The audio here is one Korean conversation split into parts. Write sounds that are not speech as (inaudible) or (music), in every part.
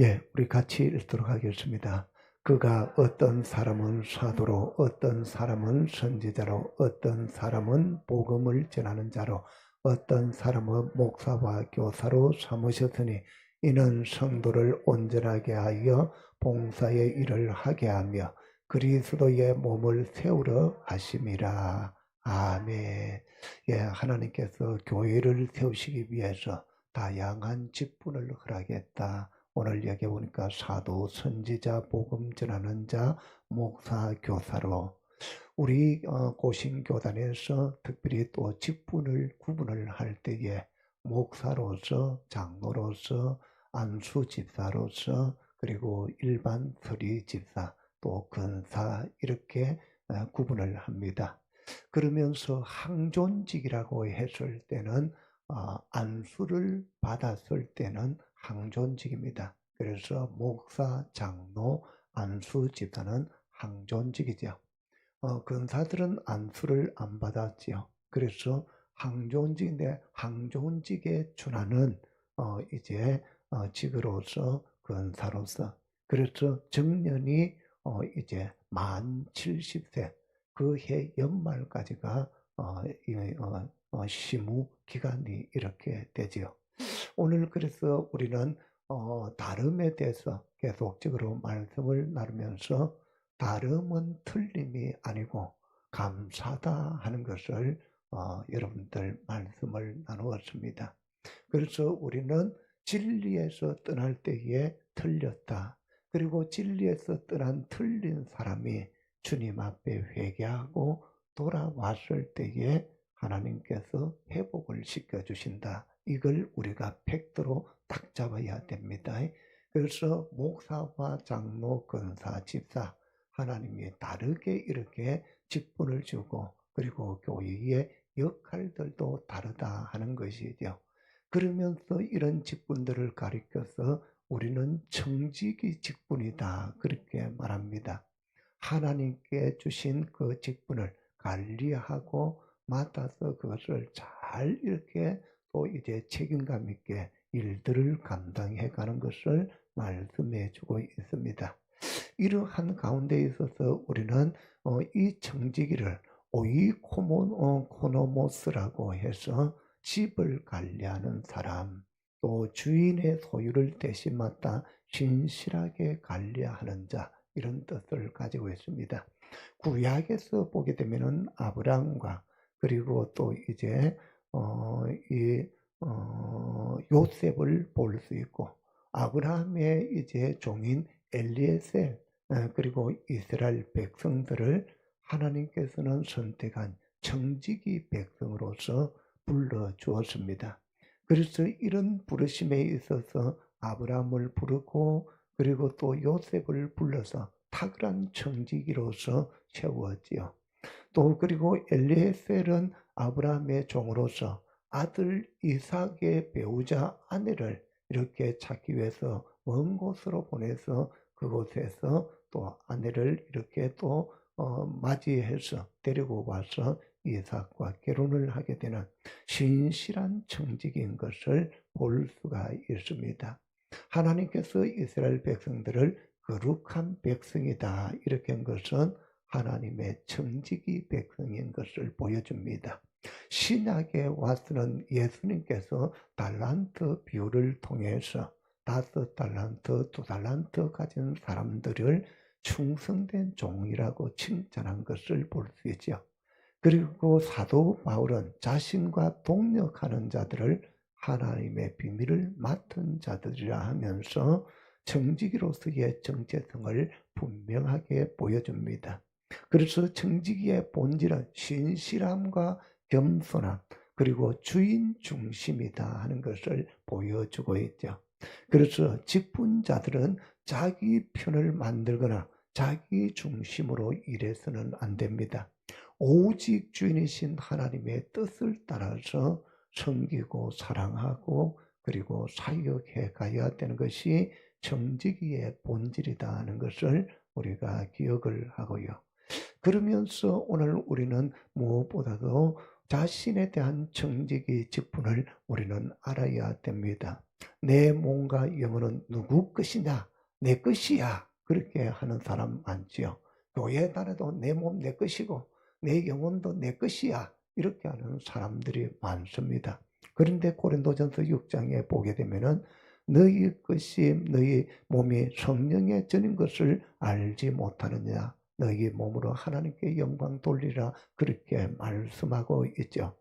예, 우리 같이 읽도록 하겠습니다. 그가 어떤 사람은 사도로, 어떤 사람은 선지자로, 어떤 사람은 복음을 전하는 자로, 어떤 사람은 목사와 교사로 삼으셨으니 이는 성도를 온전하게 하여 봉사의 일을 하게 하며 그리스도의 몸을 세우려 하심이라. 아멘. 예, 하나님께서 교회를 세우시기 위해서 다양한 직분을 허락했다. 오늘 여기 보니까 사도, 선지자, 복음 전하는 자, 목사, 교사로 우리 어, 고신교단에서 특별히 또 직분을 구분을 할 때에 목사로서, 장로로서, 안수 집사로서, 그리고 일반 서리 집사, 또 근사 이렇게 어, 구분을 합니다. 그러면서 항존직이라고 했을 때는 어, 안수를 받았을 때는 항존직입니다. 그래서 목사, 장로, 안수 집사는 항존직이죠. 어, 근사들은 안수를 안 받았지요. 그래서 항존직인데 항존직에 준하는 어, 이제 어, 직으로서 근사로서 그래서 정년이 어, 이제 만 70세 그 해 연말까지가 어, 이, 어, 어, 시무 기간이 이렇게 되지요. 오늘 그래서 우리는 어, 다름에 대해서 계속적으로 말씀을 나누면서 다름은 틀림이 아니고 감사다 하는 것을 어, 여러분들 말씀을 나누었습니다. 그래서 우리는 진리에서 떠날 때에 틀렸다. 그리고 진리에서 떠난 틀린 사람이 주님 앞에 회개하고 돌아왔을 때에 하나님께서 회복을 시켜주신다. 이걸 우리가 팩트로 딱 잡아야 됩니다. 그래서 목사와 장로, 근사, 집사 하나님이 다르게 이렇게 직분을 주고 그리고 교회의 역할들도 다르다 하는 것이죠. 그러면서 이런 직분들을 가리켜서 우리는 청지기 직분이다 그렇게 말합니다. 하나님께 주신 그 직분을 관리하고 맡아서 그것을 잘 이렇게 또 이제 책임감 있게 일들을 감당해 가는 것을 말씀해 주고 있습니다. 이러한 가운데 있어서 우리는 어, 이 청지기를 오이코노모스라고 해서 집을 관리하는 사람, 또 주인의 소유를 대신 맡아 신실하게 관리하는 자, 이런 뜻을 가지고 있습니다. 구약에서 보게 되면은 아브라함과 그리고 또 이제 어, 이 어, 요셉을 볼 수 있고 아브라함의 이제 종인 엘리에셀 어, 그리고 이스라엘 백성들을 하나님께서는 선택한 청지기 백성으로서 불러 주었습니다. 그래서 이런 부르심에 있어서 아브라함을 부르고 그리고 또 요셉을 불러서 탁월한 청지기로서 세웠지요. 또 그리고 엘리에셀은 아브라함의 종으로서 아들 이삭의 배우자 아내를 이렇게 찾기 위해서 먼 곳으로 보내서 그곳에서 또 아내를 이렇게 또 어, 맞이해서 데리고 와서 이삭과 결혼을 하게 되는 신실한 청직인 것을 볼 수가 있습니다. 하나님께서 이스라엘 백성들을 거룩한 백성이다 이렇게 한 것은 하나님의 청지기 백성인 것을 보여줍니다. 신약에 와서는 예수님께서 달란트 비유를 통해서 다섯 달란트, 두 달란트 가진 사람들을 충성된 종이라고 칭찬한 것을 볼 수 있죠. 그리고 사도 바울은 자신과 동력하는 자들을 하나님의 비밀을 맡은 자들이라 하면서 정직이로서의 정체성을 분명하게 보여줍니다. 그래서 정직의 본질은 신실함과 겸손함 그리고 주인 중심이다 하는 것을 보여주고 있죠. 그래서 직분자들은 자기 편을 만들거나 자기 중심으로 일해서는 안 됩니다. 오직 주인이신 하나님의 뜻을 따라서 섬기고 사랑하고 그리고 사역해 가야 되는 것이 정직이의 본질이다 하는 것을 우리가 기억을 하고요. 그러면서 오늘 우리는 무엇보다도 자신에 대한 정직의 직분을 우리는 알아야 됩니다. 내 몸과 영혼은 누구 것이냐? 내 것이야. 그렇게 하는 사람 많지요. 교회 다녀도 내 몸 내 것이고 내 영혼도 내 것이야. 이렇게 하는 사람들이 많습니다. 그런데 고린도전서 6장에 보게 되면은 너희 것이 너희 몸이 성령의 전인 것을 알지 못하느냐 너희 몸으로 하나님께 영광 돌리라 그렇게 말씀하고 있죠.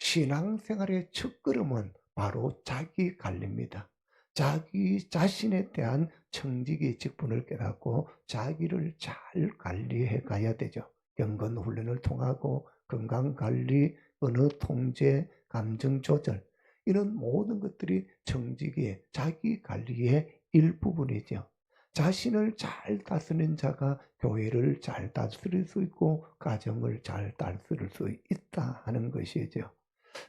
신앙생활의 첫걸음은 바로 자기 관리입니다. 자기 자신에 대한 청지기 직분을 깨닫고 자기를 잘 관리해 가야 되죠. 경건 훈련을 통하고 건강 관리, 언어 통제, 감정 조절 이런 모든 것들이 청지기의 자기 관리의 일부분이죠. 자신을 잘 다스리는 자가 교회를 잘 다스릴 수 있고 가정을 잘 다스릴 수 있다 하는 것이죠.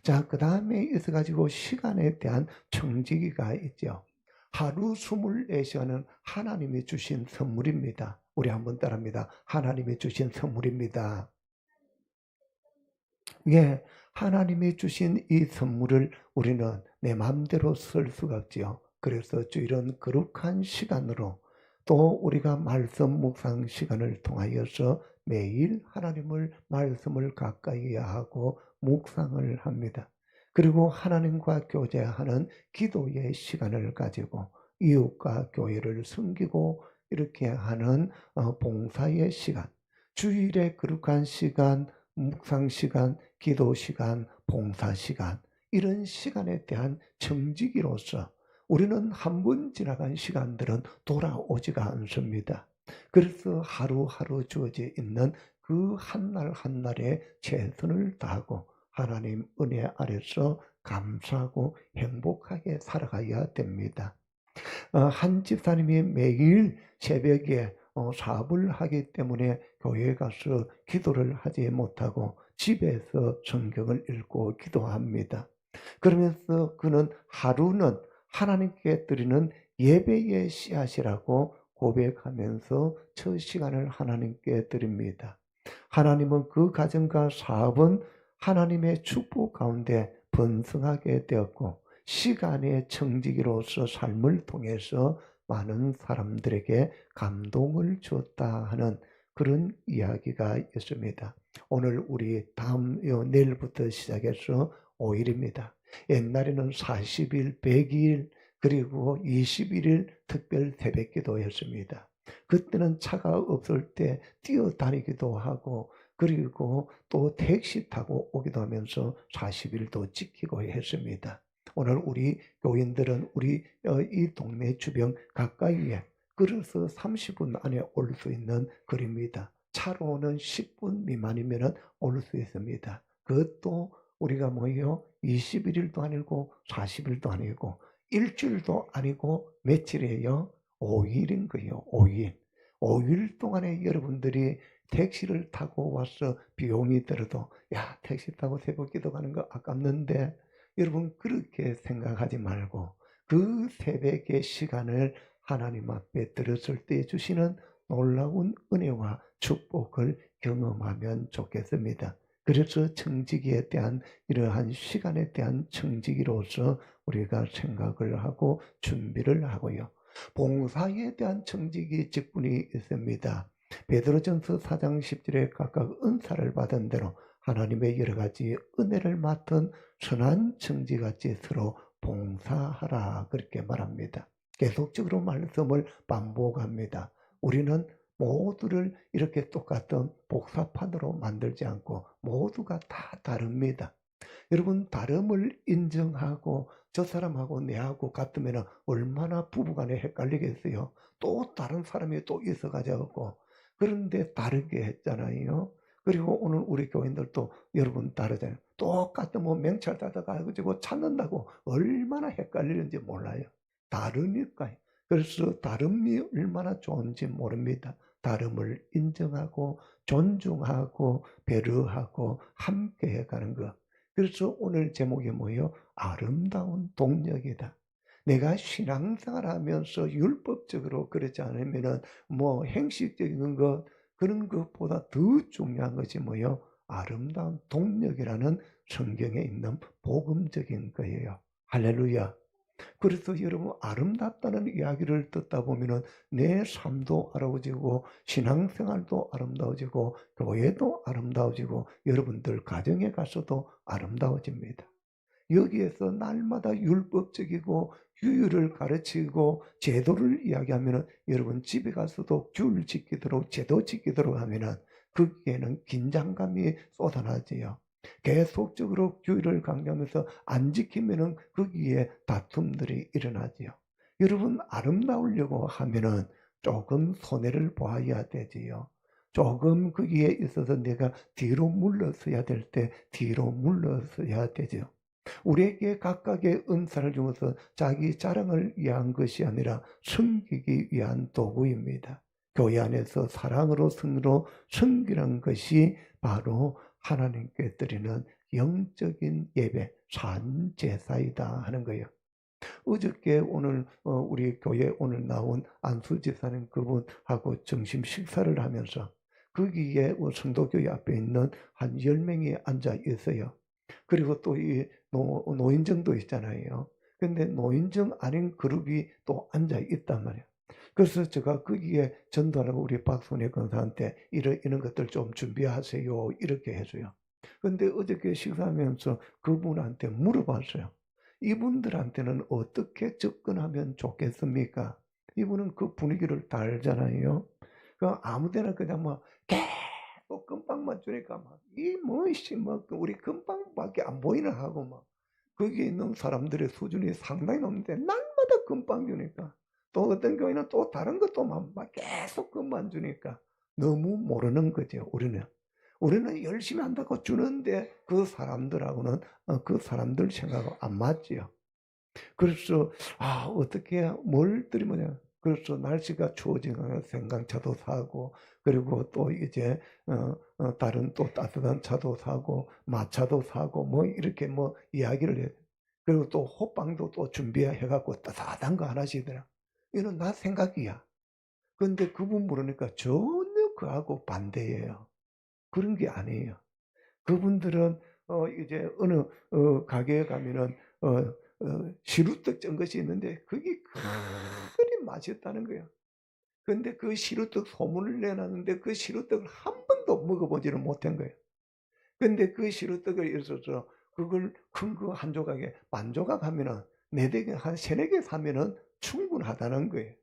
자, 그 다음에 있어 가지고 시간에 대한 청지기가 있죠. 하루 24시간은 하나님이 주신 선물입니다. 우리 한번 따라합니다. 하나님이 주신 선물입니다. 예, 하나님이 주신 이 선물을 우리는 내 마음대로 쓸 수가 없지요. 그래서 주일은 거룩한 시간으로 또 우리가 말씀 묵상 시간을 통하여서 매일 하나님을 말씀을 가까이 하고 묵상을 합니다. 그리고 하나님과 교제하는 기도의 시간을 가지고 이웃과 교회를 섬기고 이렇게 하는 어, 봉사의 시간, 주일의 거룩한 시간, 묵상 시간, 기도 시간, 봉사 시간, 이런 시간에 대한 정직이로서 우리는 한 번 지나간 시간들은 돌아오지가 않습니다. 그래서 하루하루 주어져 있는 그 한날 한날에 최선을 다하고 하나님 은혜 아래서 감사하고 행복하게 살아가야 됩니다. 어, 한 집사님이 매일 새벽에 어, 사업을 하기 때문에 교회에 가서 기도를 하지 못하고 집에서 성경을 읽고 기도합니다. 그러면서 그는 하루는 하나님께 드리는 예배의 씨앗이라고 고백하면서 첫 시간을 하나님께 드립니다. 하나님은 그 가정과 사업은 하나님의 축복 가운데 번성하게 되었고 시간의 청지기로서 삶을 통해서 많은 사람들에게 감동을 줬다 하는 그런 이야기가 있습니다. 오늘 우리 다음 내일부터 시작해서 5일입니다. 옛날에는 40일, 100일, 그리고 21일 특별 새벽 기도였습니다. 그때는 차가 없을 때 뛰어다니기도 하고 그리고 또 택시 타고 오기도 하면서 40일도 지키고 했습니다. 오늘 우리 교인들은 우리 어, 이 동네 주변 가까이에 걸어서 30분 안에 올 수 있는 거리입니다. 차로는 10분 미만이면 올 수 있습니다. 그것도 우리가 뭐예요? 21일도 아니고 40일도 아니고 일주일도 아니고 며칠이에요? 5일인 거예요. 5일. 5일 동안에 여러분들이 택시를 타고 와서 비용이 들어도 야 택시 타고 새벽 기도 가는 거 아깝는데 여러분 그렇게 생각하지 말고 그 새벽의 시간을 하나님 앞에 들었을 때 주시는 놀라운 은혜와 축복을 경험하면 좋겠습니다. 그래서 청지기에 대한 이러한 시간에 대한 청지기로서 우리가 생각을 하고 준비를 하고요. 봉사에 대한 청지기 직분이 있습니다. 베드로전서 4장 10절에 각각 은사를 받은 대로 하나님의 여러 가지 은혜를 맡은 선한 청지같이 서로 봉사하라 그렇게 말합니다. 계속적으로 말씀을 반복합니다. 우리는 모두를 이렇게 똑같은 복사판으로 만들지 않고 모두가 다 다릅니다. 여러분 다름을 인정하고 저 사람하고 내하고 같으면 얼마나 부부간에 헷갈리겠어요. 또 다른 사람이 또 있어가지고 그런데 다르게 했잖아요. 그리고 오늘 우리 교인들도 여러분 다르잖아요. 똑같은 뭐 명찰 따다가지고 찾는다고 얼마나 헷갈리는지 몰라요. 다르니까요. 그래서 다름이 얼마나 좋은지 모릅니다. 다름을 인정하고 존중하고 배려하고 함께 해가는 것. 그래서 오늘 제목이 뭐예요? 아름다운 동력이다. 내가 신앙생활 하면서 율법적으로 그러지 않으면은 뭐 행식적인 것 그런 것보다 더 중요한 것이 뭐예요? 아름다운 동력이라는 성경에 있는 복음적인 거예요. 할렐루야. 그래서 여러분 아름답다는 이야기를 듣다 보면은 내 삶도 아름다워지고 신앙생활도 아름다워지고 교회도 아름다워지고 여러분들 가정에 가서도 아름다워집니다. 여기에서 날마다 율법적이고 규율을 가르치고 제도를 이야기하면은 여러분 집에 가서도 규율 지키도록 제도 지키도록 하면은 거기에는 긴장감이 쏟아나지요. 계속적으로 규율을 강조하면서 안 지키면은 거기에 다툼들이 일어나지요. 여러분 아름다우려고 하면은 조금 손해를 보아야 되지요. 조금 거기에 있어서 내가 뒤로 물러서야 될 때 뒤로 물러서야 되죠. 우리에게 각각의 은사를 주어서 자기 자랑을 위한 것이 아니라 섬기기 위한 도구입니다. 교회 안에서 사랑으로 승으로 섬기는 것이 바로 하나님께 드리는 영적인 예배, 산제사이다 하는 거예요. 어저께 오늘 어, 우리 교회 오늘 나온 안수 지사님 그분하고 점심 식사를 하면서 거기에 어, 성도교회 앞에 있는 한 10명이 앉아 있어요. 그리고 또 이 노인정도 있잖아요. 근데 노인정 아닌 그룹이 또 앉아 있단 말이에요. 그래서 제가 거기에 전도하라고 우리 박순혜 권사한테 이런, 이런 것들 좀 준비하세요. 이렇게 해줘요. 근데 어저께 식사하면서 그분한테 물어봤어요. 이분들한테는 어떻게 접근하면 좋겠습니까? 이분은 그 분위기를 다 알잖아요. 그 아무 데나 그냥 뭐 계속 금방만 주니까 막, 이 뭐씨, 뭐, 우리 금방밖에 안 보이나 하고 막, 거기에 있는 사람들의 수준이 상당히 높은데, 날마다 금방 주니까. 또 어떤 교회는 또 다른 것도 막 계속 그만 주니까 너무 모르는 거죠, 우리는. 우리는 열심히 한다고 주는데 그 사람들하고는 어, 그 사람들 생각하고 안 맞지요. 그래서 아 어떻게 뭘 드리면 그래서 날씨가 추워지면 생강차도 사고 그리고 또 이제 어, 어, 다른 또 따뜻한 차도 사고 마차도 사고 뭐 이렇게 뭐 이야기를 해. 그리고 또 호빵도 또 준비해 갖고 따뜻한 거 하나씩 더라. 이건 나 생각이야. 근데 그분 물으니까 전혀 그하고 반대예요. 그런 게 아니에요. 그분들은 어 이제 어느 어 가게에 가면은 어, 어 시루떡 쩐 것이 있는데 그게 그리 맛있다는 거예요. 근데 그 시루떡 소문을 내놨는데 그 시루떡을 한 번도 먹어보지를 못한 거예요. 근데 그 시루떡을 있어서 그걸 큰 거 한 조각에 만 조각 하면은 네 대, 한 세네 개 사면은 충분하다는 거예요.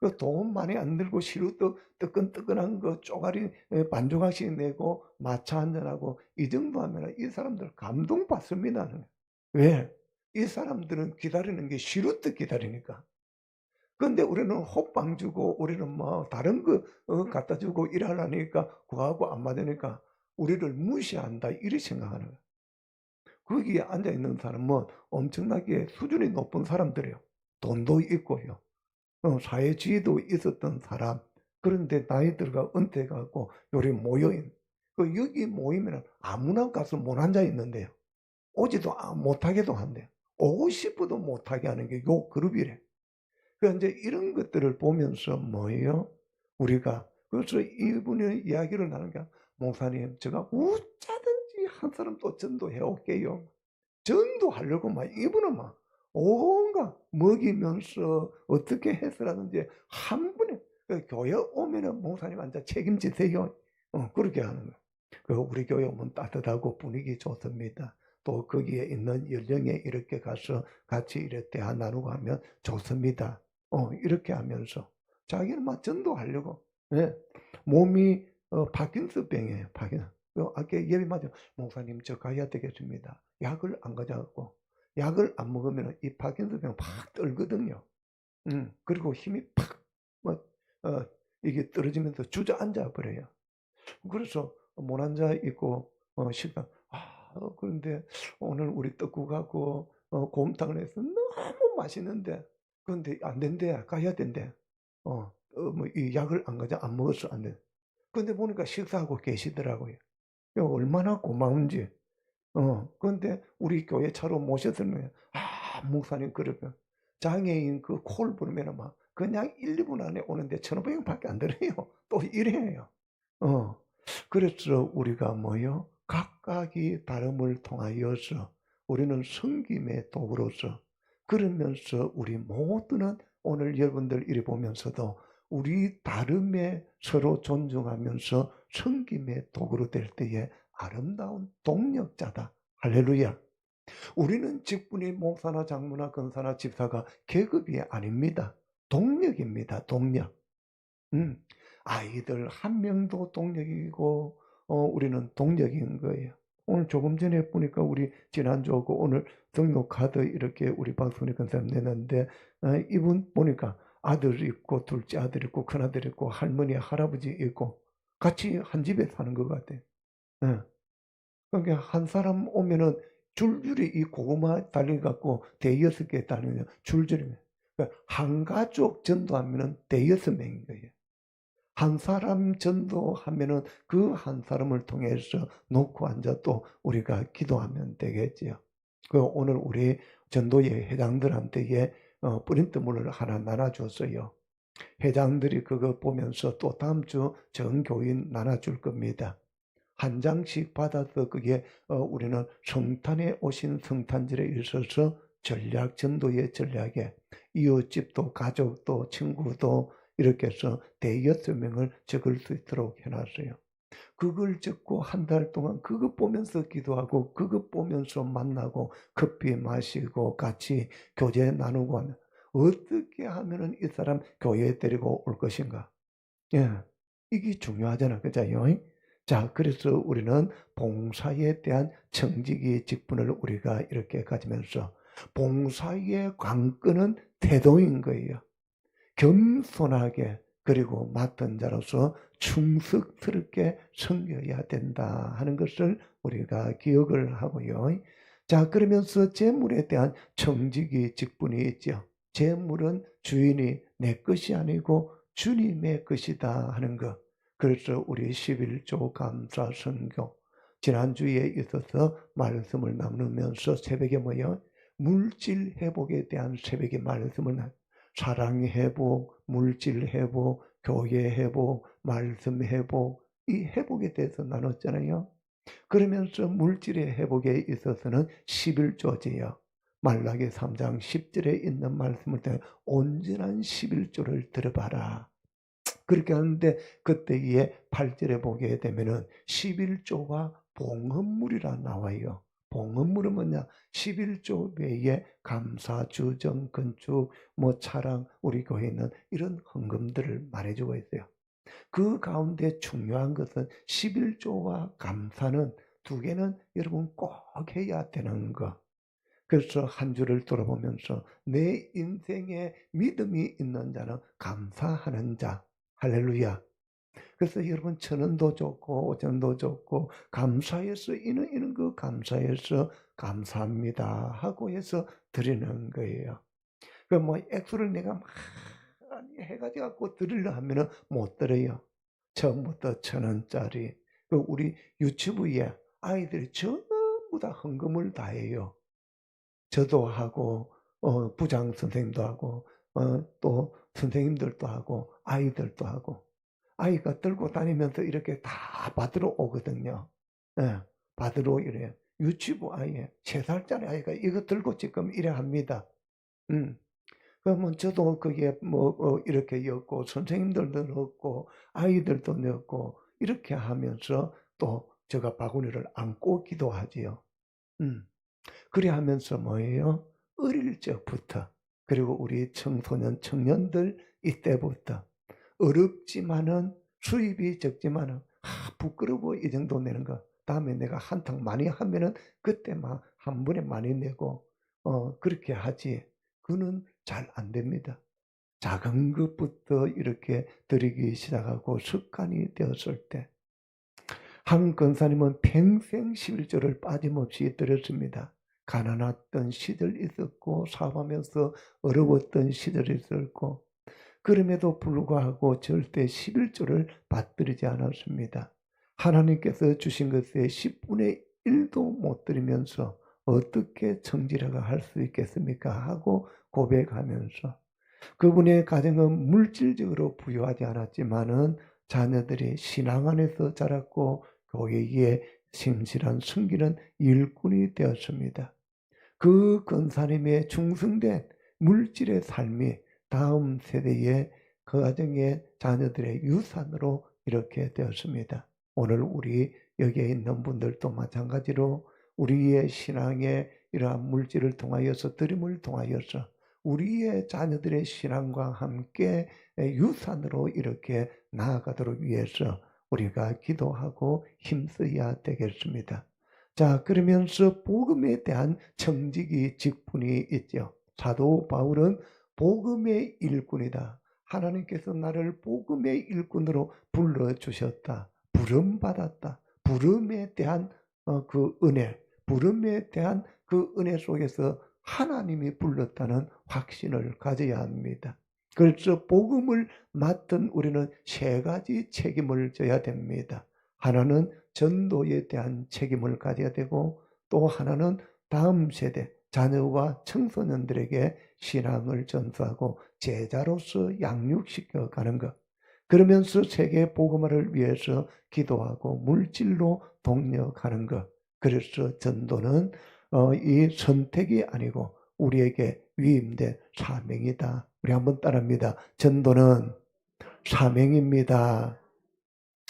그 돈 많이 안 들고 시루떡 뜨끈뜨끈한 거 쪼가리 반 조각씩 내고 마차 한잔하고 이 정도 하면 이 사람들 감동받습니다. 왜? 이 사람들은 기다리는 게 시루떡 기다리니까. 근데 우리는 호빵 주고 우리는 뭐 다른 거 어, 갖다 주고 일하려니까 그거하고 안 맞으니까 우리를 무시한다 이렇게 생각하는 거예요. 거기에 앉아 있는 사람은 엄청나게 수준이 높은 사람들이에요. 돈도 있고요. 어, 사회 지위도 있었던 사람. 그런데 나이 들어가 은퇴가고 요리 모여인. 그 여기 모이면 아무나 가서 못 앉아 있는데요. 오지도 못하게도 한대요. 오고 싶어도 못하게 하는 게 요 그룹이래. 그 이제 이런 것들을 보면서 뭐예요? 우리가 그래서 이분의 이야기를 나누는 게 목사님 제가 우짜든지 한 사람 또 전도해 올게요. 전도하려고 막 이분은 막 온갖 먹이면서 어떻게 해서라든지 한 분에 그 교회 오면은 목사님 앉아 책임지세요. 어, 그렇게 하는 거예요. 그 우리 교회 오면 따뜻하고 분위기 좋습니다. 또 거기에 있는 연령에 이렇게 가서 같이 이렇게 대화 나누고 하면 좋습니다. 어, 이렇게 하면서 자기는 막 전도하려고. 예. 몸이 어, 파킨스 병이에요. 파킨스. 어, 아까 예비 맞아. 목사님 저 가야 되겠습니다. 약을 안 가져갖고 약을 안 먹으면 이 파킨슨병 팍 떨거든요. 음, 그리고 힘이 팍, 뭐, 어, 이게 떨어지면서 주저앉아 버려요. 그래서 못 앉아 있고, 어, 식당, 아, 그런데 오늘 우리 떡국하고, 어, 곰탕을 해서 너무 맛있는데, 그런데 안 된대, 가야 된대. 어, 어 뭐, 이 약을 안 가져, 안 먹어서 안 돼. 근데 보니까 식사하고 계시더라고요. 얼마나 고마운지. 어, 근데 우리 교회 차로 모셔들면, 아, 목사님 그러면 장애인 그 콜 부르면 막 그냥 1, 2분 안에 오는데 1,500원 밖에 안 들어요. (laughs) 또 이래요. 어, 그래서 우리가 뭐요? 각각이 다름을 통하여서 우리는 성김의 도구로서 그러면서 우리 모두는 오늘 여러분들 이리 보면서도 우리 다름에 서로 존중하면서 섬김의 도구로 될 때에 아름다운 동력자다. 할렐루야. 우리는 직분이 목사나 장로나 권사나 집사가 계급이 아닙니다. 동력입니다. 동력. 음, 아이들 한 명도 동력이고 어, 우리는 동력인 거예요. 오늘 조금 전에 보니까 우리 지난주하고 오늘 등록 카드 이렇게 우리 박순희 권사님 내놨는데 어, 이분 보니까 아들 있고 둘째 아들 있고 큰아들 있고 할머니 할아버지 있고 같이 한 집에 사는 것 같아요. 예. 그러니까 한 사람 오면은 줄줄이 이 고구마 달려갖고 대여섯 개 달리면 줄줄이 그러니까 한 가족 전도하면은 대여섯 명인 거예요. 한 사람 전도하면은 그 한 사람을 통해서 놓고 앉아 또 우리가 기도하면 되겠지요. 그 오늘 우리 전도회 회장들한테 어, 프린트물을 하나 나눠줬어요. 회장들이 그거 보면서 또 다음 주 전교인 나눠줄 겁니다. 한 장씩 받아서 그게 어, 우리는 성탄에 오신 성탄절에 있어서 전략 전도의 전략에 이웃집도 가족도 친구도 이렇게 해서 대여섯 명을 적을 수 있도록 해놨어요. 그걸 적고 한 달 동안 그거 보면서 기도하고 그거 보면서 만나고 커피 마시고 같이 교제 나누고 하면 어떻게 하면은 이 사람 교회에 데리고 올 것인가? 예. 이게 중요하잖아. 그자요? 자, 그래서 우리는 봉사에 대한 청지기 직분을 우리가 이렇게 가지면서 봉사의 관건은 태도인 거예요. 겸손하게 그리고 맡은 자로서 충성스럽게 섬겨야 된다 하는 것을 우리가 기억을 하고요. 자, 그러면서 재물에 대한 청지기 직분이 있죠. 재물은 주인이 내 것이 아니고 주님의 것이다 하는 것. 그래서 우리 11조 감사 선교 지난주에 있어서 말씀을 나누면서 새벽에 뭐요? 물질 회복에 대한 새벽에 말씀을 나 사랑 회복, 물질 회복, 교회 회복, 말씀 회복 이 회복에 대해서 나눴잖아요. 그러면서 물질의 회복에 있어서는 11조지요. 말라기 3장 10절에 있는 말씀을 통해 온전한 11조를 들어봐라. 그렇게 하는데 그때에 8절에 보게 되면은 11조가 봉헌물이라 나와요. 봉헌물은 뭐냐? 11조 외에 감사, 주정, 건축, 뭐 차랑, 우리 교회는 이런 헌금들을 말해주고 있어요. 그 가운데 중요한 것은 11조와 감사는 두 개는 여러분 꼭 해야 되는 거. 그래서 한 주를 돌아보면서 내 인생에 믿음이 있는 자는 감사하는 자. 할렐루야. 그래서 여러분 천원도 좋고 오천도 좋고 감사해서 이는 이는 그 감사해서 감사합니다 하고 해서 드리는 거예요. 그뭐 액수를 내가 많이 해가지고 갖고 드리려 하면은 못 드려요. 처음부터 천 원짜리. 그 우리 유튜브에 아이들이 전부 다 헌금을 다 해요. 저도 하고 어, 부장 선생님도 하고 어, 또 선생님들도 하고 아이들도 하고 아이가 들고 다니면서 이렇게 다 받으러 오거든요. 예, 받으러 이래요. 유치부 아이에 세 살짜리 아이가 이거 들고 지금 이래 합니다. 음. 그러면 저도 그게 뭐 어, 이렇게 였고 선생님들도 넣었고 아이들도 넣었고 이렇게 하면서 또 제가 바구니를 안고 기도하지요. 음. 그래 하면서 뭐예요? 어릴 적부터 그리고 우리 청소년 청년들 이때부터 어렵지만은 수입이 적지만은 아, 부끄러워 이 정도 내는 거. 다음에 내가 한탕 많이 하면은 그때 막 한 번에 많이 내고 어 그렇게 하지. 그는 잘 안 됩니다. 작은 것부터 이렇게 드리기 시작하고 습관이 되었을 때 한 권사님은 평생 11조를 빠짐없이 드렸습니다. 가난했던 시절 있었고 사업하면서 어려웠던 시절이 있었고 그럼에도 불구하고 절대 11조를 받들이지 않았습니다. 하나님께서 주신 것의 10분의 1도 못 드리면서 어떻게 청지라가 할 수 있겠습니까? 하고 고백하면서 그분의 가정은 물질적으로 부유하지 않았지만은 자녀들이 신앙 안에서 자랐고 교회에 심실한 숨기는 일꾼이 되었습니다. 그 권사님의 중승된 물질의 삶이 다음 세대의 그 가정의 자녀들의 유산으로 이렇게 되었습니다. 오늘 우리 여기에 있는 분들도 마찬가지로 우리의 신앙의 이러한 물질을 통하여서 드림을 통하여서 우리의 자녀들의 신앙과 함께 유산으로 이렇게 나아가도록 위해서 우리가 기도하고 힘써야 되겠습니다. 자, 그러면서 복음에 대한 정직이 직분이 있죠. 사도 바울은 복음의 일꾼이다. 하나님께서 나를 복음의 일꾼으로 불러주셨다. 부름받았다. 부름에 대한 어, 그 은혜, 부름에 대한 그 은혜 속에서 하나님이 불렀다는 확신을 가져야 합니다. 그래서 복음을 맡은 우리는 세 가지 책임을 져야 됩니다. 하나는 전도에 대한 책임을 가져야 되고 또 하나는 다음 세대 자녀와 청소년들에게 신앙을 전수하고 제자로서 양육시켜 가는 것. 그러면서 세계 복음화를 위해서 기도하고 물질로 동력하는 것. 그래서 전도는 어, 이 선택이 아니고 우리에게 위임된 사명이다. 우리 한번 따라합니다. 전도는 사명입니다.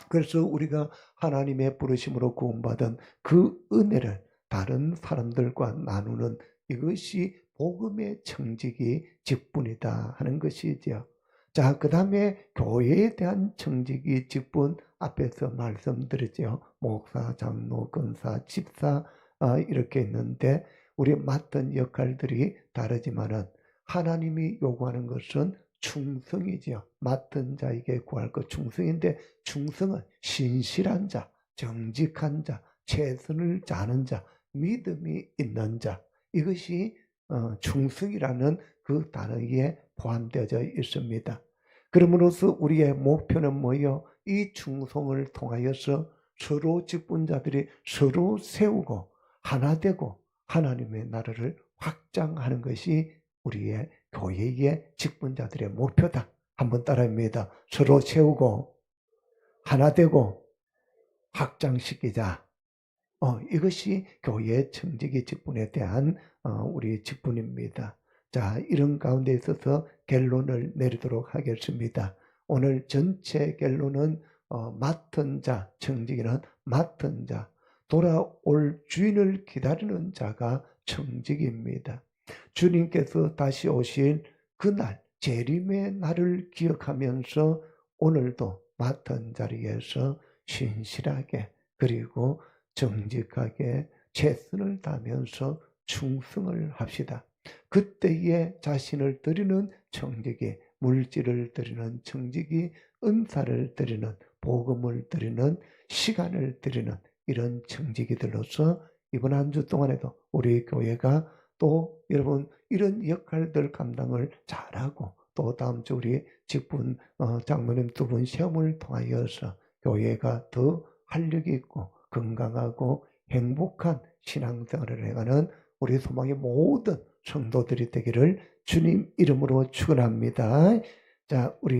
그래서 우리가 하나님의 부르심으로 구원받은 그 은혜를 다른 사람들과 나누는 이것이 복음의 청직이 직분이다 하는 것이지요. 자, 그 다음에 교회에 대한 청직이 직분 앞에서 말씀드렸죠. 목사, 장로, 권사, 집사 아, 이렇게 있는데 우리 맡은 역할들이 다르지만은 하나님이 요구하는 것은 충성이지요. 맡은 자에게 구할 것 충성인데 충성은 신실한 자, 정직한 자, 최선을 다하는 자, 믿음이 있는 자 이것이 어, 충성이라는 그 단어에 포함되어 있습니다. 그러므로서 우리의 목표는 뭐요? 이 충성을 통하여서 서로 직분자들이 서로 세우고 하나 되고 하나님의 나라를 확장하는 것이 우리의 교회의 직분자들의 목표다. 한번 따라합니다. 서로 세우고 하나 되고 확장시키자. 어, 이것이 교회의 청지기 직분에 대한 어, 우리 직분입니다. 자, 이런 가운데 있어서 결론을 내리도록 하겠습니다. 오늘 전체 결론은 어, 맡은 자, 청지기는 맡은 자, 돌아올 주인을 기다리는 자가 청직입니다. 주님께서 다시 오실 그날 재림의 날을 기억하면서 오늘도 맡은 자리에서 신실하게 그리고 정직하게 최선을 다하면서 충성을 합시다. 그때에 자신을 드리는 정직이 물질을 드리는 정직이 은사를 드리는 복음을 드리는 시간을 드리는 이런 청지기들로서 이번 한 주 동안에도 우리 교회가 또 여러분 이런 역할들 감당을 잘하고 또 다음 주 우리 직분 어, 장모님 두 분 시험을 통하여서 교회가 더 활력이 있고 건강하고 행복한 신앙생활을 해가는 우리 소망의 모든 성도들이 되기를 주님 이름으로 축원합니다. 자, 우리